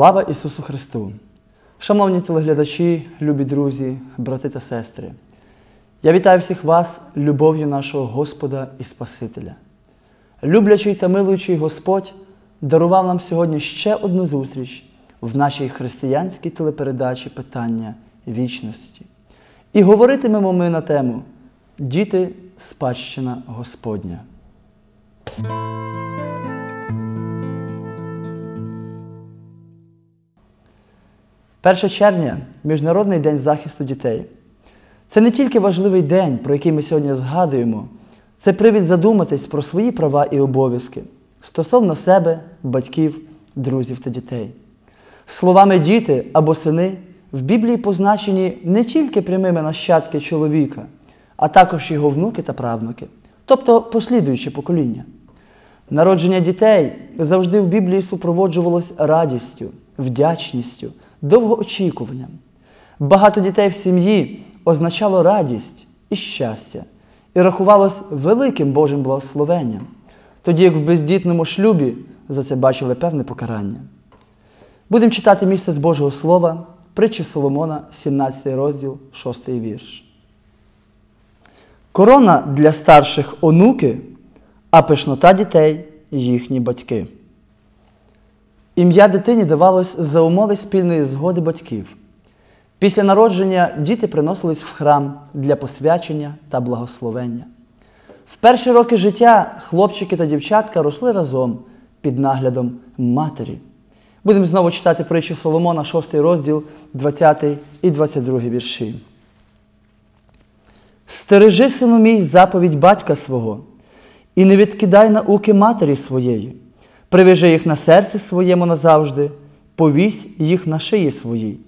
Слава Ісусу Христу! Шановні телеглядачі, любі друзі, брати та сестри! Я вітаю всіх вас любов'ю нашого Господа і Спасителя. Люблячий та милуючий Господь дарував нам сьогодні ще одну зустріч в нашій християнській телепередачі Питання вічності. І говоритимемо ми на тему Діти спадщина Господня. 1 червня Міжнародний день захисту дітей. Це не тільки важливий день, про який ми сьогодні згадуємо, це привід задуматись про свої права і обов'язки стосовно себе, батьків, друзів та дітей. Словами діти або сини в Біблії позначені не тільки прямими нащадки чоловіка, а також його внуки та правнуки, тобто послідуюче покоління. Народження дітей завжди в Біблії супроводжувалось радістю, вдячністю, довгоочікуванням. Багато дітей в сім'ї означало радість і щастя і рахувалось великим Божим благословенням, тоді як в бездітному шлюбі за це бачили певне покарання. Будемо читати місце з Божого Слова, притчі Соломона, 17 розділ, 6 вірш. Корона для старших онуки, а пишнота дітей їхні батьки. Ім'я дитині давалось за умови спільної згоди батьків. Після народження діти приносились в храм для посвячення та благословення. В перші роки життя хлопчики та дівчатка росли разом під наглядом матері. Будемо знову читати притчі Соломона, 6 розділ, 20 і 22 вірші. Стережи, сину мій, заповідь батька свого, і не відкидай науки матері своєї. Привяжи їх на серці своєму назавжди, повісь їх на шиї своїй.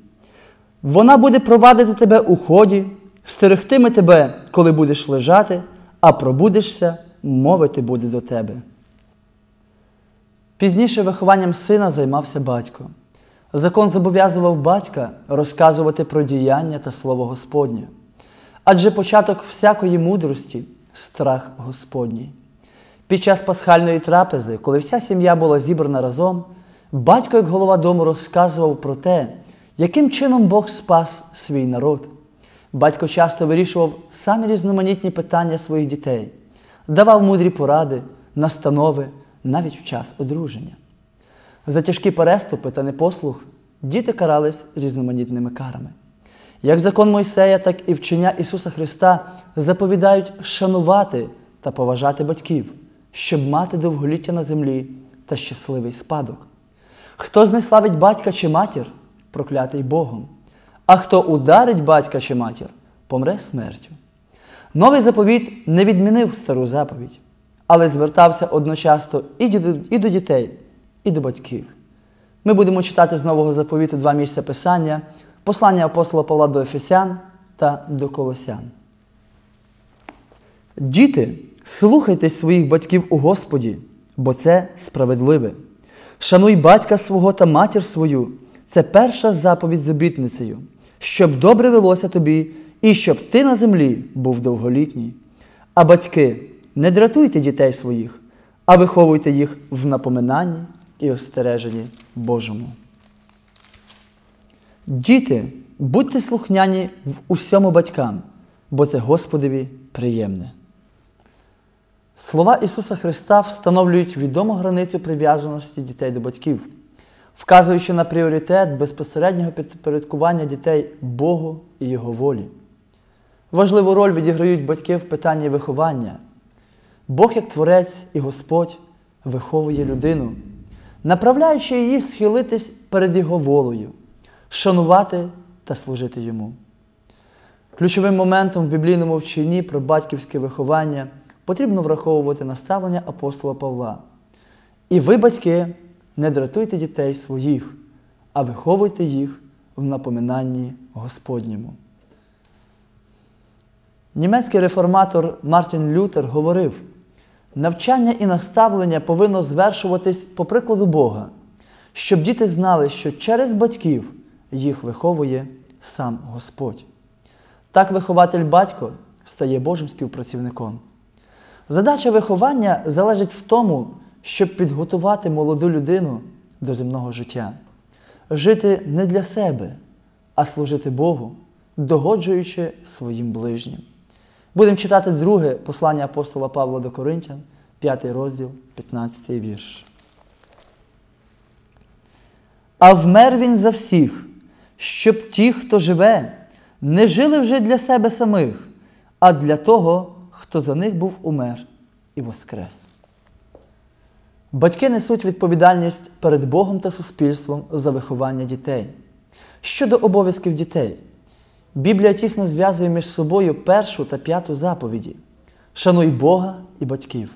Вона буде провадити тебе у ході, стерегтиме тебе, коли будеш лежати, а пробудешся, мовити буде до тебе. Пізніше вихованням сина займався батько. Закон зобов'язував батька розказувати про діяння та слово Господнє. Адже початок всякої мудрості страх Господній. Під час пасхальної трапези, коли вся сім'я була зібрана разом, батько, як голова дому, розказував про те, яким чином Бог спас свій народ. Батько часто вирішував самі різноманітні питання своїх дітей, давав мудрі поради, настанови навіть в час одруження. За тяжкі переступи та непослух діти карались різноманітними карами. Як закон Мойсея, так і вчення Ісуса Христа заповідають шанувати та поважати батьків щоб мати довголіття на землі та щасливий спадок. Хто знеславить батька чи матір, проклятий Богом, а хто ударить батька чи матір, помре смертю. Новий заповіт не відмінив стару заповідь, але звертався одночасно і до дітей, і до батьків. Ми будемо читати з нового заповіту два місця Писання, послання апостола Павла до Ефесян та до Колосян. Діти. Слухайтесь своїх батьків у Господі, бо це справедливе. Шануй батька свого та матір свою це перша заповідь з обітницею, щоб добре велося тобі і щоб ти на землі був довголітній. А батьки, не дратуйте дітей своїх, а виховуйте їх в напоминанні і остереженні Божому. Діти, будьте слухняні в усьому батькам, бо це Господові приємне. Слова Ісуса Христа встановлюють відому границю прив'язаності дітей до батьків, вказуючи на пріоритет безпосереднього підпорядкування дітей Богу і Його волі. Важливу роль відіграють батьки в питанні виховання. Бог, як Творець і Господь, виховує людину, направляючи її схилитись перед Його волею, шанувати та служити йому. Ключовим моментом в біблійному вченні про батьківське виховання потрібно враховувати наставлення апостола Павла. І ви, батьки, не дратуйте дітей своїх, а виховуйте їх в напоминанні Господньому. Німецький реформатор Мартін Лютер говорив: навчання і наставлення повинно звершуватись по прикладу Бога, щоб діти знали, що через батьків їх виховує сам Господь. Так вихователь батько стає Божим співпрацівником. Задача виховання залежить в тому, щоб підготувати молоду людину до земного життя. жити не для себе, а служити Богу, догоджуючи своїм ближнім. Будемо читати друге послання апостола Павла до Коринтян, 5 розділ, 15 вірш. А вмер він за всіх, щоб ті, хто живе, не жили вже для себе самих, а для того, хто за них був умер і воскрес. Батьки несуть відповідальність перед Богом та суспільством за виховання дітей. Щодо обов'язків дітей, Біблія тісно зв'язує між собою першу та п'яту заповіді шануй Бога і батьків.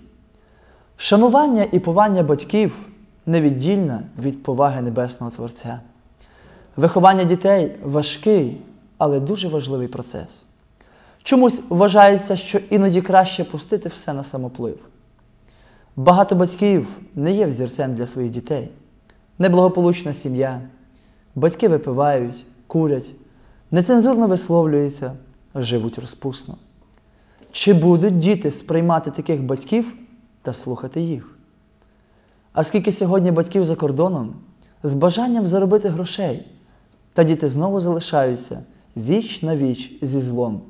Шанування і повання батьків невіддільне від поваги Небесного Творця. Виховання дітей важкий, але дуже важливий процес. Чомусь вважається, що іноді краще пустити все на самоплив. Багато батьків не є взірцем для своїх дітей, неблагополучна сім'я, батьки випивають, курять, нецензурно висловлюються, живуть розпусно. Чи будуть діти сприймати таких батьків та слухати їх? А скільки сьогодні батьків за кордоном з бажанням заробити грошей, та діти знову залишаються віч на віч зі злом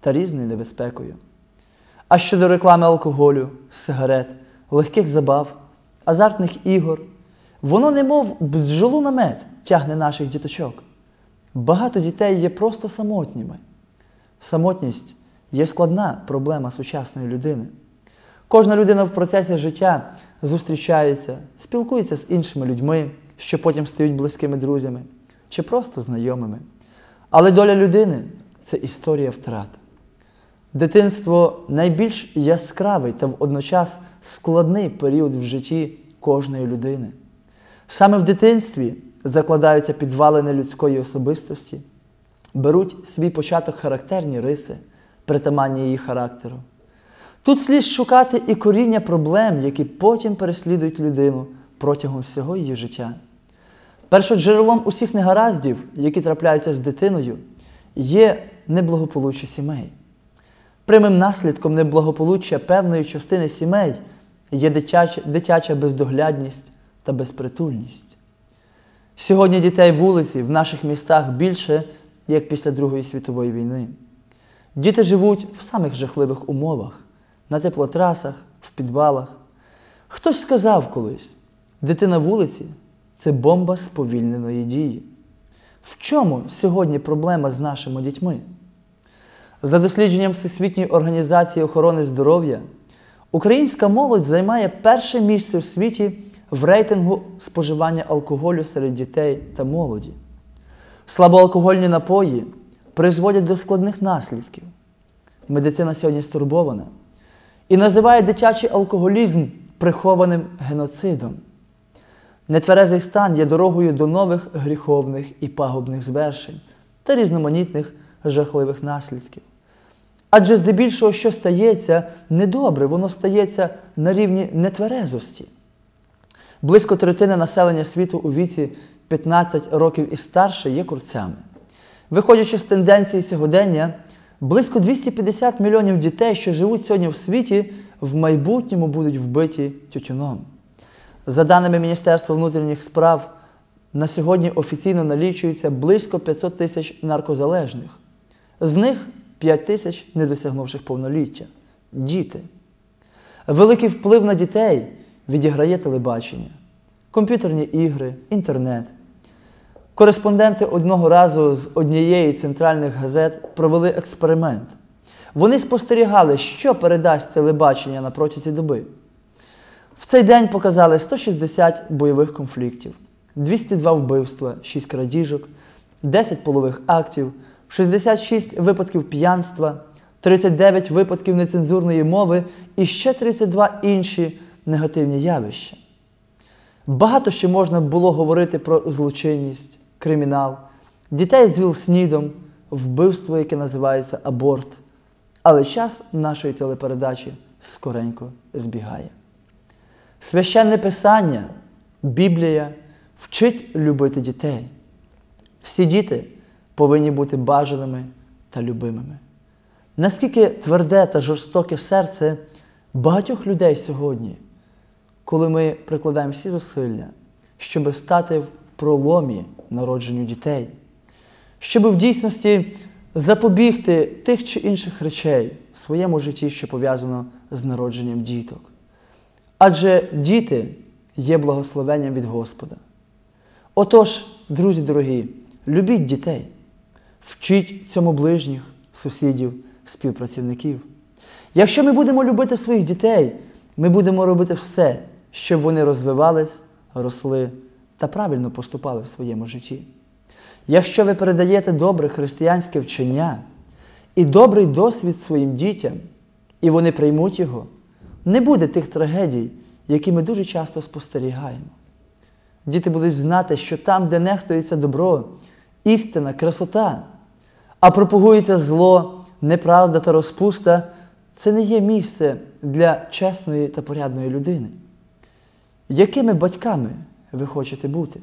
та різною небезпекою. А щодо реклами алкоголю, сигарет, легких забав, азартних ігор, воно немов бджолу на мед тягне наших діточок. Багато дітей є просто самотніми. Самотність є складна проблема сучасної людини. Кожна людина в процесі життя зустрічається, спілкується з іншими людьми, що потім стають близькими друзями чи просто знайомими. Але доля людини це історія втрат. Дитинство найбільш яскравий та водночас складний період в житті кожної людини. Саме в дитинстві закладаються підвалини людської особистості, беруть свій початок характерні риси, притаманні її характеру. Тут слід шукати і коріння проблем, які потім переслідують людину протягом всього її життя. Першоджерелом усіх негараздів, які трапляються з дитиною, є неблагополуччя сімей. Прямим наслідком неблагополуччя певної частини сімей є дитяча, дитяча бездоглядність та безпритульність. Сьогодні дітей вулиці в наших містах більше, як після Другої світової війни. Діти живуть в самих жахливих умовах, на теплотрасах, в підвалах. Хтось сказав колись, дитина вулиці це бомба сповільненої дії. В чому сьогодні проблема з нашими дітьми? За дослідженням Всесвітньої організації охорони здоров'я, українська молодь займає перше місце в світі в рейтингу споживання алкоголю серед дітей та молоді. Слабоалкогольні напої призводять до складних наслідків. Медицина сьогодні стурбована і називає дитячий алкоголізм прихованим геноцидом. Нетверезий стан є дорогою до нових гріховних і пагубних звершень та різноманітних жахливих наслідків. Адже здебільшого, що стається недобре, воно стається на рівні нетверезості. Близько третини населення світу у віці 15 років і старше є курцями. Виходячи з тенденції сьогодення, близько 250 мільйонів дітей, що живуть сьогодні в світі, в майбутньому будуть вбиті тютюном. За даними Міністерства внутрішніх справ, на сьогодні офіційно налічується близько 500 тисяч наркозалежних. З них 5 тисяч не досягнувших повноліття діти. Великий вплив на дітей відіграє телебачення, комп'ютерні ігри, інтернет. Кореспонденти одного разу з однієї центральних газет провели експеримент. Вони спостерігали, що передасть телебачення на протязі доби. В цей день показали 160 бойових конфліктів, 202 вбивства, 6 крадіжок, 10 полових актів, 66 випадків п'янства, 39 випадків нецензурної мови і ще 32 інші негативні явища. Багато ще можна було говорити про злочинність, кримінал, дітей з ВІЛ-СНІДом, вбивство, яке називається аборт. Але час нашої телепередачі скоренько збігає. Священне Писання, Біблія вчить любити дітей. Всі діти повинні бути бажаними та любимими. Наскільки тверде та жорстоке серце багатьох людей сьогодні, коли ми прикладаємо всі зусилля, щоб стати в проломі народженню дітей, щоб в дійсності запобігти тих чи інших речей в своєму житті, що пов'язано з народженням діток. Адже діти є благословенням від Господа. Отож, друзі дорогі, любіть дітей, вчіть цьому ближніх, сусідів, співпрацівників. Якщо ми будемо любити своїх дітей, ми будемо робити все, щоб вони розвивались, росли та правильно поступали в своєму житті. Якщо ви передаєте добре християнське вчення і добрий досвід своїм дітям, і вони приймуть його, не буде тих трагедій, які ми дуже часто спостерігаємо. Діти будуть знати, що там, де нехтується добро, істина, красота, а пропагується зло, неправда та розпуста, це не є місце для чесної та порядної людини. Якими батьками ви хочете бути?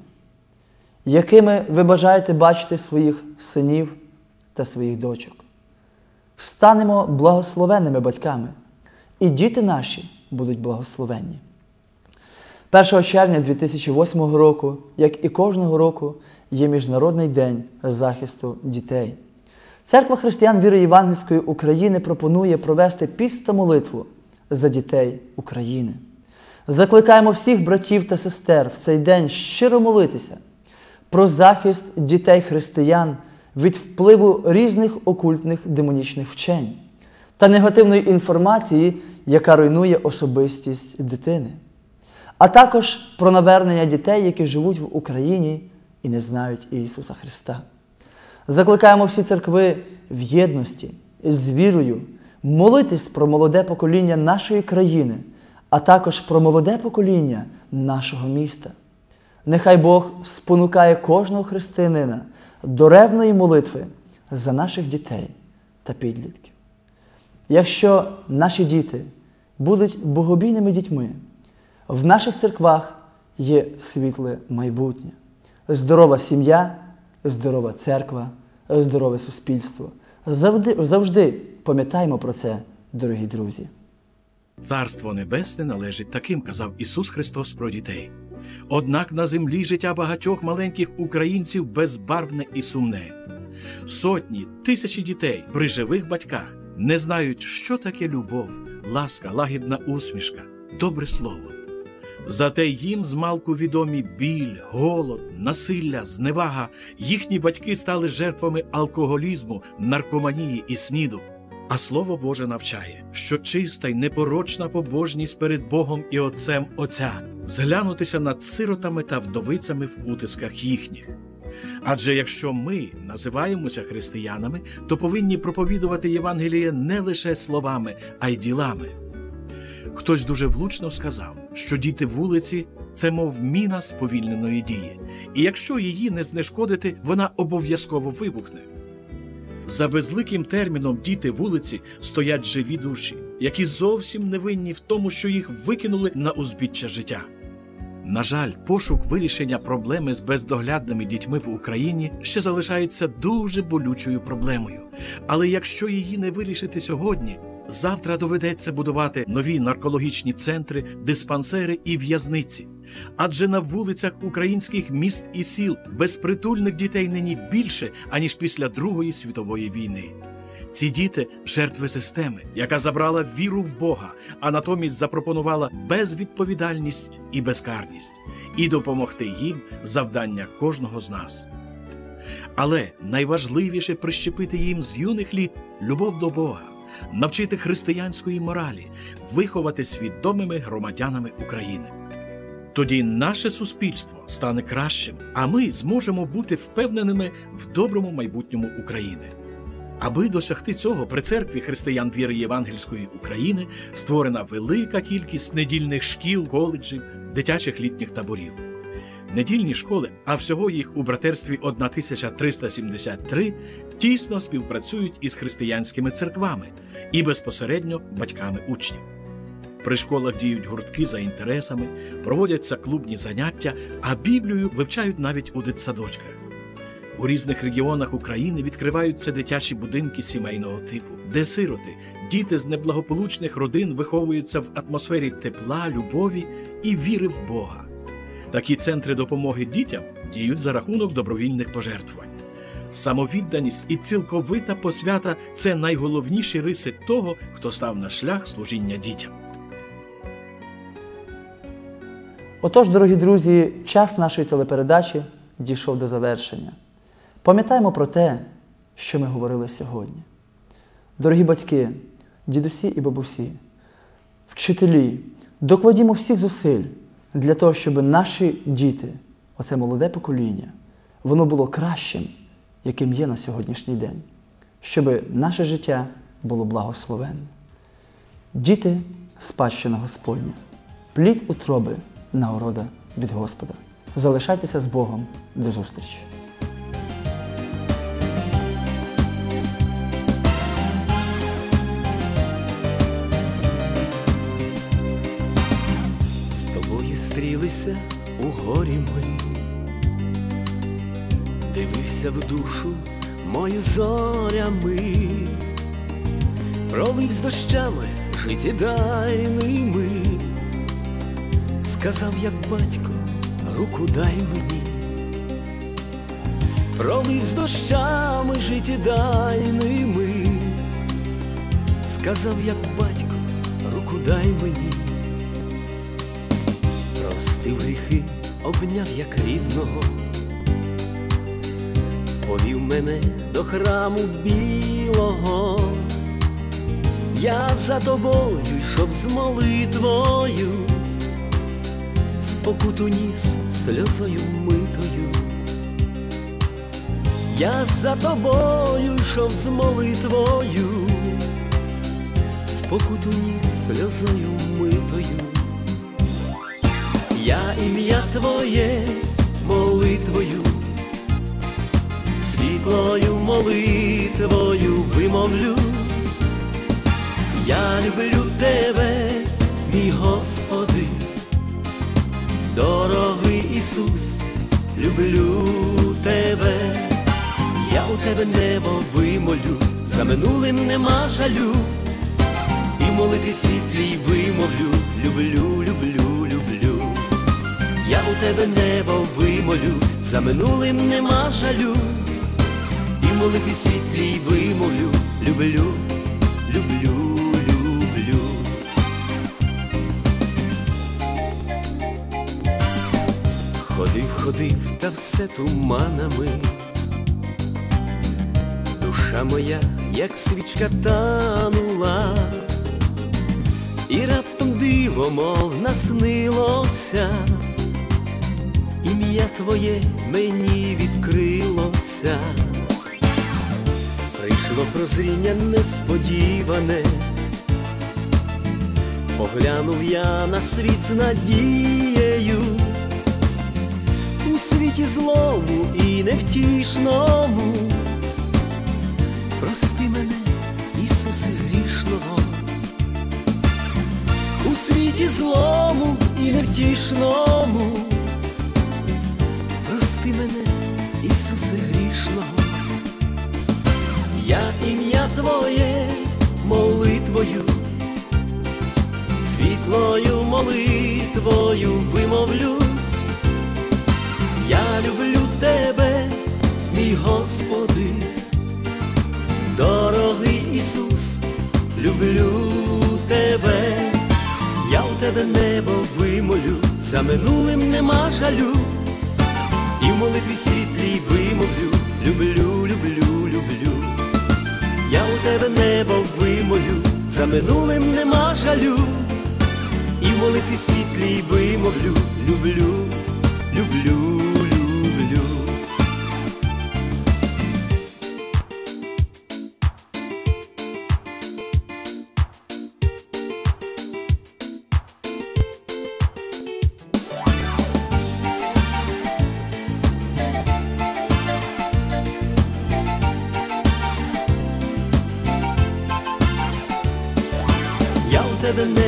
Якими ви бажаєте бачити своїх синів та своїх дочок? Станемо благословенними батьками, і діти наші будуть благословенні. 1 червня 2008 року, як і кожного року, є Міжнародний день захисту дітей. Церква християн віри Євангельської України пропонує провести піст та молитву за дітей України. Закликаємо всіх братів та сестер в цей день щиро молитися про захист дітей християн від впливу різних окультних демонічних вчень та негативної інформації, яка руйнує особистість дитини, а також про навернення дітей, які живуть в Україні і не знають Ісуса Христа. Закликаємо всі церкви в єдності з вірою молитись про молоде покоління нашої країни, а також про молоде покоління нашого міста. Нехай Бог спонукає кожного християнина до ревної молитви за наших дітей та підлітків. Якщо наші діти будуть богобійними дітьми, в наших церквах є світле майбутнє, здорова сім'я, здорова церква, здорове суспільство. Завжди, завжди пам'ятаємо про це, дорогі друзі. Царство Небесне належить таким, казав Ісус Христос про дітей. Однак на землі життя багатьох маленьких українців безбарвне і сумне. Сотні, тисячі дітей при живих батьках не знають, що таке любов, ласка, лагідна усмішка, добре слово. Зате їм змалку відомі біль, голод, насилля, зневага. Їхні батьки стали жертвами алкоголізму, наркоманії і сніду. А слово Боже навчає, що чиста й непорочна побожність перед Богом і Отцем Отця зглянутися над сиротами та вдовицями в утисках їхніх. Адже якщо ми називаємося християнами, то повинні проповідувати Євангеліє не лише словами, а й ділами. Хтось дуже влучно сказав, що діти вулиці це мов міна сповільненої дії, і якщо її не знешкодити, вона обов'язково вибухне. За безликим терміном діти вулиці стоять живі душі, які зовсім не винні в тому, що їх викинули на узбіччя життя. На жаль, пошук вирішення проблеми з бездоглядними дітьми в Україні ще залишається дуже болючою проблемою. Але якщо її не вирішити сьогодні, завтра доведеться будувати нові наркологічні центри, диспансери і в'язниці. Адже на вулицях українських міст і сіл безпритульних дітей нині більше, аніж після Другої світової війни. Ці діти жертви системи, яка забрала віру в Бога, а натомість запропонувала безвідповідальність і безкарність, і допомогти їм завдання кожного з нас. Але найважливіше прищепити їм з юних літ любов до Бога, навчити християнської моралі, виховати свідомими громадянами України. Тоді наше суспільство стане кращим, а ми зможемо бути впевненими в доброму майбутньому України. Аби досягти цього, при церкві християн віри Євангельської України створена велика кількість недільних шкіл, коледжів, дитячих літніх таборів. Недільні школи, а всього їх у братерстві 1373, тісно співпрацюють із християнськими церквами і безпосередньо батьками учнів. При школах діють гуртки за інтересами, проводяться клубні заняття, а Біблію вивчають навіть у дитсадочках. У різних регіонах України відкриваються дитячі будинки сімейного типу, де сироти, діти з неблагополучних родин виховуються в атмосфері тепла, любові і віри в Бога. Такі центри допомоги дітям діють за рахунок добровільних пожертвувань. Самовідданість і цілковита посвята це найголовніші риси того, хто став на шлях служіння дітям. Отож, дорогі друзі, час нашої телепередачі дійшов до завершення. Пам'ятаємо про те, що ми говорили сьогодні. Дорогі батьки, дідусі і бабусі, вчителі, докладімо всіх зусиль для того, щоб наші діти, оце молоде покоління, воно було кращим, яким є на сьогоднішній день, щоб наше життя було благословенне. Діти спадщина Господня, плід утроби нагорода від Господа. Залишайтеся з Богом до зустрічі. Стрілися у горі ми, дивився в душу мою зорями, пролив з дощами життєдайними, сказав, як батько, руку дай мені, пролив з дощами життєдайними, сказав, як батько, руку дай мені. Простив гріхи, обняв як рідного, повів мене до храму білого, я за тобою йшов з молитвою, спокуту ніс сльозою митою. Я за тобою йшов з молитвою, спокуту ніс сльозою митою. Я ім'я Твоє молитвою, світлою молитвою вимовлю. Я люблю Тебе, мій Господи, дорогий Ісус, люблю Тебе, я у Тебе небо вимолю, за минулим нема жалю, і молитві світлій вимовлю, люблю, люблю, люблю. Я у тебе небо вимолю, за минулим нема жалю, в молитві світлій вимолю, люблю, люблю, люблю. Ходив, ходив, та все туманами, душа моя, як свічка танула, і раптом диво, мов наснилося. Ім'я Твоє мені відкрилося, прийшло прозріння несподіване, поглянув я на світ з надією, у світі злому і невтішному, прости мене, Ісусе грішного, у світі злому і невтішному молитвою вимовлю, я люблю Тебе, мій Господи, дорогий Ісус, люблю Тебе, я у Тебе небо вимолю, за минулим нема жалю. І в молитві світлій вимовлю, люблю, люблю, люблю. Я у тебе небо вимолю, за минулим нема жалю. Молитві світлій вимовлю, люблю, люблю, люблю. Я у тебе вимолю,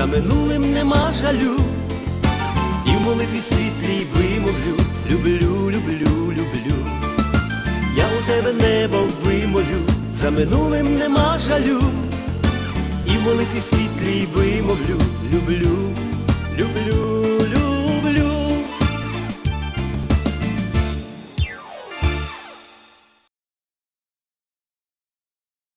за минулим нема жалю, і в молитві світлій вимовлю, люблю, люблю, люблю. Я у тебе небо вимолю, за минулим нема жалю, і в молитві світлій вимовлю, люблю, люблю, люблю.